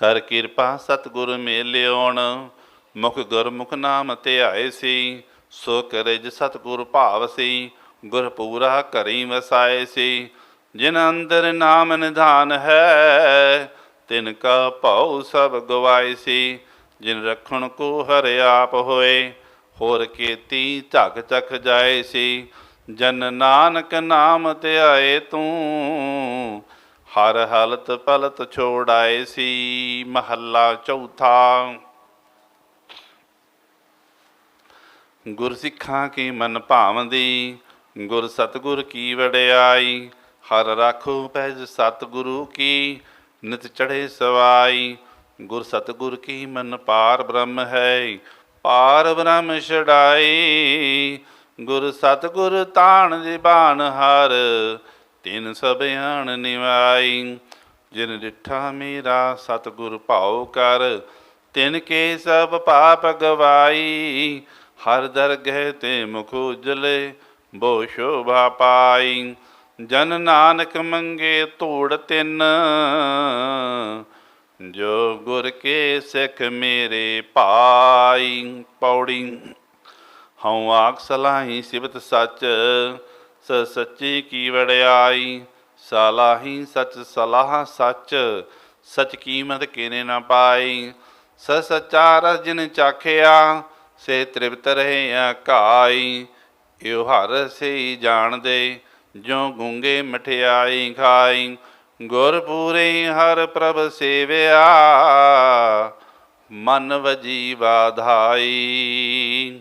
ਕਰ ਕਿਰਪਾ ਸਤਿਗੁਰ ਮੇਲਿਓਣ, ਮੁਖ ਗੁਰਮੁਖ ਨਾਮ ਧਿਆਏ ਸੀ, ਸੋ ਕਰਜ ਸਤਿਗੁਰ ਭਾਵ ਸੀ, ਗੁਰ ਪੂਰਾ ਘਰੀ ਵਸਾਏ ਸੀ। ਜਿਨ ਅੰਦਰ ਨਾਮ ਨਿਧਾਨ ਹੈ, ਤਿਨ ਕਾ ਭਉ ਸਭ ਗਵਾਏ ਸੀ। ਜਿਨ ਰਖਣ ਕੋ ਹਰਿ ਆਪ ਹੋਏ, ਹੋਰ ਕੀਤੀ ਝਕ ਚਖ ਜਾਏ ਸੀ। ਜਨ ਨਾਨਕ ਨਾਮ ਧਿਆਏ ਤੂੰ ਹਰ ਹਲਤ ਪਲਤ ਛੋੜਾਏ ਸੀ ਮਹੱਲਾ ਚੌਥਾ। ਗੁਰਸਿੱਖਾਂ ਕੀ ਮਨ ਭਾਵੰਦੀ, ਗੁਰ ਸਤਗੁਰ ਕੀ ਵਡਿਆਈ, ਹਰ ਰਾਖੋ ਪੈਜ ਸਤਗੁਰੂ ਕੀ, ਨਿਤ ਚੜੇ ਸਵਾਈ। ਗੁਰ ਸਤਗੁਰ ਕੀ ਮਨ ਪਾਰ ਬ੍ਰਹਮ ਹੈ ਪਾਰ ਬ੍ਰਹਮ ਛੜਾਈ ਗੁਰ ਸਤਗੁਰ ਤਾਣ ਜੀਬਾਨ ਹਰ ਤਿਨ ਸਭ ਆਣ ਨਿਵਾਈ, ਜਿਨ ਡਿਠਾ ਮੇਰਾ ਸਤਗੁਰ ਭਾਉ ਕਰ, ਤਿਨ ਕੇ ਸਭ ਪਾਪ ਗਵਾਈ, ਹਰ ਦਰਗਹਿ ਤੇ ਮੁਖ ਉਜਲੇ ਬੋ ਸ਼ੋਭਾ ਪਾਈ। ਜਨ ਨਾਨਕ ਮੰਗੇ ਧੂੜ ਤਿੰਨ, ਜੋ ਗੁਰ ਕੇ ਸਿੱਖ ਮੇਰੇ ਭਾਈ ਪੌੜੀ, ਹਉ ਆਖ ਸਲਾਹੀ ਸਿਵਤ ਸੱਚ ਸ ਸੱਚੀ ਕੀ ਵੜਿਆਈ ਸਲਾਹੀ ਸੱਚ ਸਲਾਹ ਸੱਚ, ਸਚ ਕੀਮਤ ਕਿਨੇ ਨਾ ਪਾਈ? ਸ ਸਚਾ ਰਸ ਜਿਨ ਚਾਖਿਆ, ਸੇ ਤ੍ਰਿਪਤ ਰਹੇ ਆਕਾਈ ਇਹੋ ਹਰ ਸੇ ਜਾਣਦੇ ਜੋ ਗੁੰਗੇ ਮਠਿਆਈ ਖਾਈ। ਗੁਰ ਪੂਰੇ ਹਰ ਪ੍ਰਭ ਸੇਵਿਆ, ਮਨ ਵਜੀ ਵਾਧਾਈ।